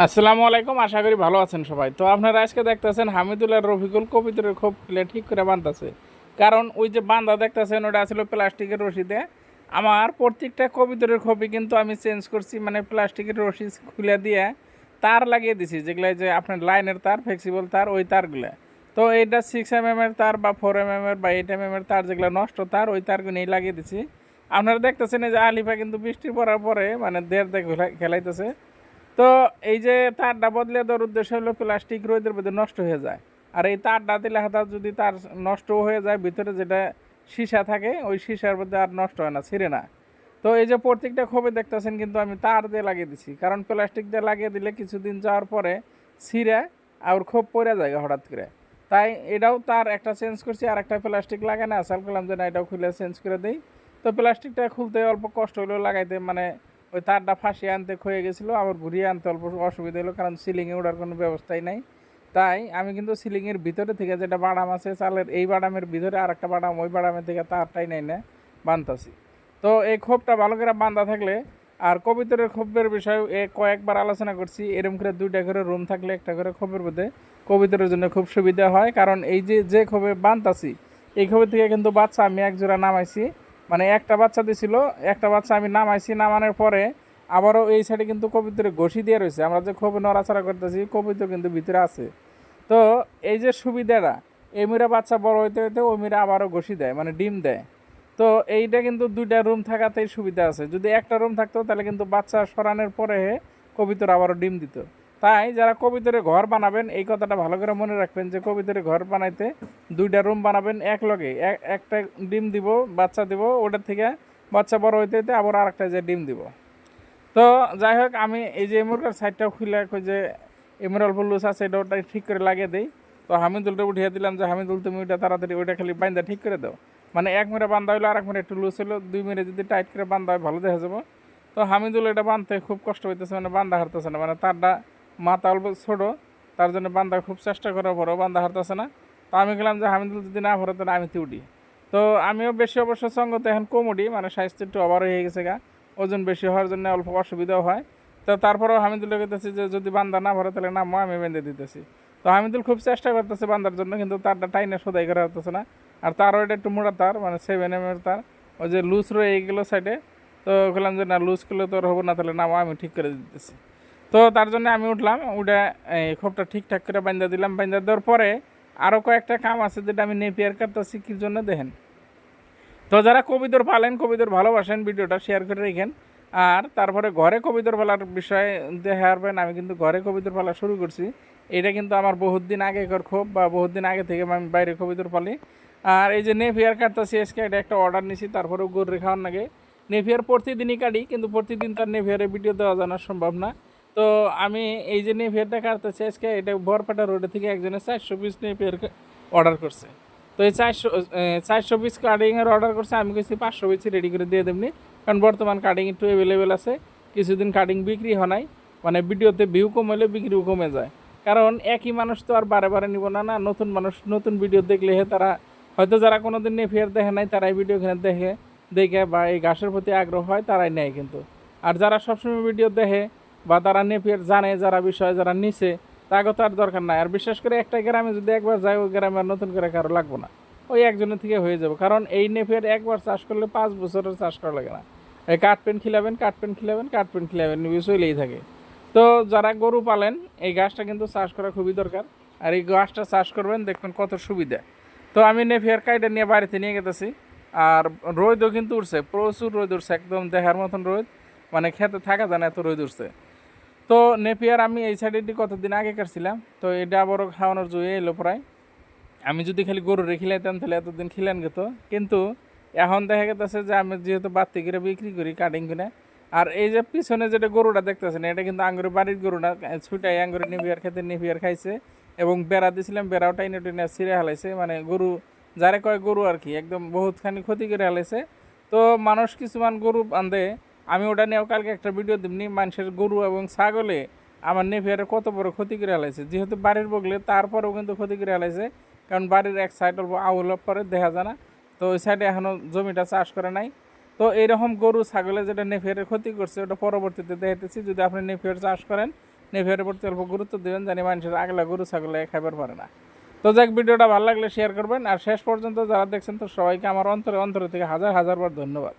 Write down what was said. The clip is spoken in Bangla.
আসসালামু আলাইকুম, আশা করি ভালো আছেন সবাই। তো আপনারা আজকে দেখতেছেন হামিদুল্লাহ রফিকুল কবিতরের খোপ খুলে ঠিক করে বাঁধতেছে কারণ ওই যে বান্ধা দেখতেছেন, ওটা আসলে প্লাস্টিকের রশিদে আমার প্রত্যেকটা কবিতরের খোপই কিন্তু আমি চেঞ্জ করছি মানে প্লাস্টিকের রশি খুলে দিয়ে তার লাগিয়ে দিছি, যেগুলো যে আপনার লাইনের তার ফ্লেক্সিবল তার, ওই তারগুলো। তো এইটা সিক্স এম এর তার বা ফোর এম এম এর বা এইট এম এম এর তার যেগুলো নষ্ট তার, ওই তারগুলো তারগুলোই লাগিয়ে দিছি। আপনারা দেখতেছেন যে আলিফা কিন্তু বৃষ্টি পড়ার পরে মানে দেড় দেখ খেলাইতেছে। তো এই যে তারটা বদলে দেওয়ার উদ্দেশ্য হলো প্লাস্টিক রোদের মধ্যে নষ্ট হয়ে যায়। আর এই তারটা দিলে হাতার যদি তার নষ্ট হয়ে যায়, ভিতরে যেটা সীসা থাকে, ওই সীসার মধ্যে আর নষ্ট হয় না, ছিঁড়ে না। তো এই যে প্রত্যেকটা খোপে দেখতেছেন কিন্তু আমি তার দিয়ে লাগিয়ে দিছি। কারণ প্লাস্টিক দিয়ে লাগিয়ে দিলে কিছুদিন যাওয়ার পরে ছিঁড়ে আর খোপ পড়ে যায় হঠাৎ করে। তাই এটাও তার একটা চেঞ্জ করছি, আর একটা প্লাস্টিক লাগে না। আসাল করলাম যে না এটাও খুলে চেঞ্জ করে দিই। তো প্লাস্টিকটা খুলতে অল্প কষ্ট হলেও লাগাইতে মানে ওই তারটা ফাঁসিয়ে আনতে ক্ষয়ে গেছিল, আবার ঘুরিয়ে আনতে অল্প অসুবিধা হলো, কারণ সিলিংয়ে ওঠার কোনো ব্যবস্থাই নাই। তাই আমি কিন্তু সিলিংয়ের ভিতরে থেকে যেটা বাড়াম আছে, চালের এই বাড়ামের ভিতরে আর একটা বাড়াম ওই বাড়ামের থেকে তারটাই নাই না, বানতাছি। তো এই ক্ষোভটা ভালো করে বান্ধা থাকলে, আর কবিতরের ক্ষোভের বিষয়ে এ কয়েকবার আলোচনা করছি এরকম করে দুইটা করে রুম থাকলে একটা করে ক্ষোভের মধ্যে কবিতরের জন্য খুব সুবিধা হয়, কারণ এই যে যে ক্ষোভে বানতাছি, এই ক্ষোভের থেকে কিন্তু বাচ্চা আমি এক জোড়া নামাইছি মানে একটা বাচ্চা দিছিল, একটা বাচ্চা আমি নামাইছি, নামানোর পরে আবারও এই সাইডে কিন্তু কবিতরে ঘষি দিয়ে রয়েছে আমরা যে ক্ষোভে নড়াচড়া করতেছি, কবিতর কিন্তু ভিতরে আছে। তো এই যে সুবিধাটা এই মিরা বাচ্চা বড় হইতে হইতে ওই মিরা আবারও ঘষি দেয় মানে ডিম দেয়। তো এইটা কিন্তু দুইটা রুম থাকাতেই সুবিধা আছে। যদি একটা রুম থাকতো, তাহলে কিন্তু বাচ্চা সরানোর পরে কবিতর আবারও ডিম দিত। তাই যারা কবিতরে ঘর বানাবেন, এই কথাটা ভালো করে মনে রাখবেন যে কবিতরে ঘর বানাইতে দুইটা রুম বানাবেন এক লগে এক- একটা ডিম দিব, বাচ্চা দিব ওটার থেকে বাচ্চা বড় হইতে হইতে আবার আরেকটা যে ডিম দিব। তো যাই হোক, আমি এই যে এমুরকার সাইডটাও খুলে যে এমুর অল্প লুজ আছে, এটা ওটা ঠিক করে লাগিয়ে দিই। তো হামিদুলটা উঠিয়ে দিলাম যে, হামিদুল, তুমি ওইটা তাড়াতাড়ি ওইটা খালি বান্ধা ঠিক করে দাও। মানে এক মেরে বান্ধা হইল আর এক মেরে একটু লুজ হলো দুই মেরে যদি টাইট করে বান্ধা হয়, ভালো দেখা যাব। তো হামিদুল এটা বাঁধতে খুব কষ্ট হইতেছে মানে বান্ধা হারতেছে না মানে তারটা মাথা অল্প ছোটো, তার জন্য বান্ধা খুব চেষ্টা করার পরেও বান্দা হারতেছে না। তো আমি গেলাম যে হামিদুল যদি না ভরে, তাহলে আমি উঠি তো আমিও বেশি অবশ্য সঙ্গতে এখন কমোডি মানে স্বাস্থ্য একটু ওভার হয়ে গেছে গা, ওজন বেশি হওয়ার জন্য অল্প অসুবিধাও হয়। তো তারপরেও হামিদুল গেতেছি যে যদি বান্দা না ভরে, তাহলে না আমি বেঁধে দিতেছি। তো হামিদুল খুব চেষ্টা করতেছে বান্দার জন্য, কিন্তু তারটা টাইনে সদাই করা হতেছে না। আর তারও এটা একটু মোটা তার মানে সেভেন এম এর তার, ওই যে লুজ রয়ে এইগুলো সাইডে তো বললাম যে না লুজ করলে তো আর হব না, তাহলে না আমি ঠিক করে দিতেছি। তো তার জন্য আমি উঠলাম, উঠে এই খোপটা ঠিকঠাক করে বান্ধা দিলাম। বান্ধা দেওয়ার পরে আরও কয়েকটা কাম আছে যেটা আমি নেপিয়ার কাটতেছি কি জন্য দেখেন? তো যারা কবিতর পালেন কবিতর ভালোবাসেন, ভিডিওটা শেয়ার করে রেখেন। আর তারপরে ঘরে কবিতর পালার বিষয়ে দেখাবেন আমি কিন্তু ঘরে কবিতর পালা শুরু করছি। এটা কিন্তু আমার বহুত দিন আগেকার ক্ষোভ বা বহুত দিন আগে থেকে আমি বাইরে কবিতর পালি আর এই যে নেফিয়ার কাটতেছি, আজকে এটা একটা অর্ডার নিছি, তারপরেও গরু খাওয়ার লাগে নেফিয়ার প্রতিদিনই কাটি, কিন্তু প্রতিদিন তার নেফিয়ারের ভিডিও দেওয়া জানা সম্ভব না। তো আমি এই যে নেফিয়ারটা কাটতেছি আজকে এটা বরপাটা রোডে থেকে একজনের চারশো পিস নিয়ে ফের অর্ডার করছে। তো এই চারশো চারশো পিস কাটিংয়ের অর্ডার করছে, আমি কেছি পাঁচশো পিস রেডি করে দিয়ে দেবনি। কারণ বর্তমান কাটিং একটু অ্যাভেলেবেল আছে, কিছুদিন কাটিং বিক্রি হয় নাই মানে ভিডিওতে ভিউ কমলে বিক্রিও কমে যায়। কারণ একই মানুষ তো আর বারে বারে নিব না না, নতুন মানুষ, নতুন ভিডিও দেখলে হে তারা, হয়তো যারা কোনো দিন নেফিয়ার দেখে নাই, তারাই ভিডিও এখানে দেখে দেখে বা এই ঘাসের প্রতি আগ্রহ হয়, তারাই নেয় কিন্তু। আর যারা সবসময় ভিডিও দেখে বা তারা নেপিয়ার জানে যারা বিষয়, যারা নিছে তাকে তো আর দরকার নাই। আর বিশেষ করে একটা গ্রামে যদি একবার যায়, ওই গ্রামে আর নতুন করে কারও লাগবো না। ওই একজনের থেকে হয়ে যাবে। কারণ এই নেপিয়ার একবার চাষ করলে পাঁচ বছরের চাষ করা লাগে না। এই কাঠ পেন খিলাবেন, কাঠ পেন খিলাবেন, কাঠ পেন খিলাবেন চলেই থাকে। তো যারা গরু পালেন, এই গাছটা কিন্তু চাষ করা খুবই দরকার। আর এই গাছটা চাষ করবেন, দেখবেন কত সুবিধা। তো আমি নেপিয়ার কাইটা নিয়ে বাড়িতে নিয়ে গেতেছি। আর রোদও কিন্তু উঠছে প্রচুর রোদ উঠছে একদম দেখার মতন রোদ। মানে খেতে থাকা যায় না, এত রোদ উঠছে তো নেপিয়ার আমি এই সাইডে কতদিন আগে কাটছিলাম, তো এটা আবারও খাওয়ানোর জুয়ে এলো প্রায়। আমি যদি খালি গরু রেখে লাইতাম তাহলে এতদিন খিলেন গেত। কিন্তু এখন দেখা গেছে যে আমি যেহেতু বাড়তি করে বিক্রি করি কাটিং কিনে আর এই যে পিছনে যেটা গরুটা দেখতেছেন, এটা কিন্তু আঙ্গুরের বাড়ির গরুটা ছুটাই আঙ্গুরের নিবিয়ার খেতে নিবিয়ার খাইছে এবং বেড়া দিছিলাম, বেড়াও টাইনে টেনে ছিঁড়ে হালাইছে। মানে গরু, যারে কয় গরু আর কি, একদম বহুতখানি ক্ষতি করে হালাইছে। তো মানুষ কিছুমান গরু বান্ধে আমি ওটা নিয়েও কালকে একটা ভিডিও দিবনি মানুষের গরু এবং ছাগলে আমার নেফিয়ারে কত বড় ক্ষতি করে হালাইছে যেহেতু বাড়ির বগলে, তারপরেও কিন্তু ক্ষতি করে হালাইছে কারণ বাড়ির এক সাইড অল্প আউল পরে দেখা যায় না। তো ওই সাইডে এখনও জমিটা চাষ করে নাই। তো এইরকম গরু, ছাগলে যেটা নেফিয়ারের ক্ষতি করছে, ওটা পরবর্তীতে দেখাইতেছি যদি আপনি নেফিয়ার চাষ করেন নেফের প্রতি অল্প গুরুত্ব দেবেন জানি মানুষের আগলা গরু, ছাগলে খাইবার পারে না। তো যাক, ভিডিওটা ভালো লাগলে শেয়ার করবেন। আর শেষ পর্যন্ত যারা দেখছেন, তো সবাইকে আমার অন্তরে, অন্তর থেকে হাজার হাজার বার ধন্যবাদ।